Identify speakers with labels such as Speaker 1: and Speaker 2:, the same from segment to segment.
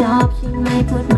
Speaker 1: ชอบใช่ไหมพูดมา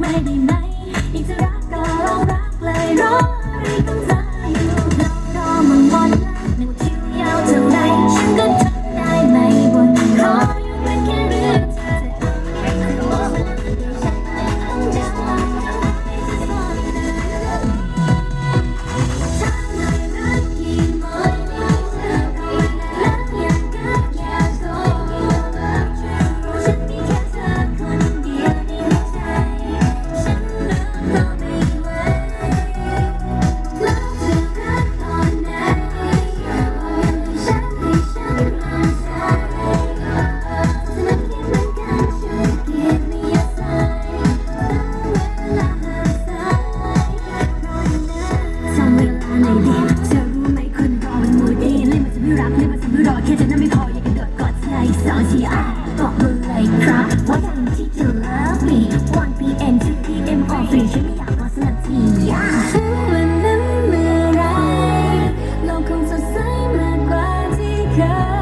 Speaker 1: many, many. ดีรู้ไหมคนรอมันมูดีเล่นมันจะไม่รักเล่นมันรอแค่จนั่นไม่พอยักระโดดกอดเธอสองทีอะบอกมึงเลยครับว่าทันที่ you love me 1 p.m. 2 p.m. all free ฉันไม่อยากรอสักทีถึงวันนั้นเมื่อไรโลกคงสดใสมากกว่าที่เคย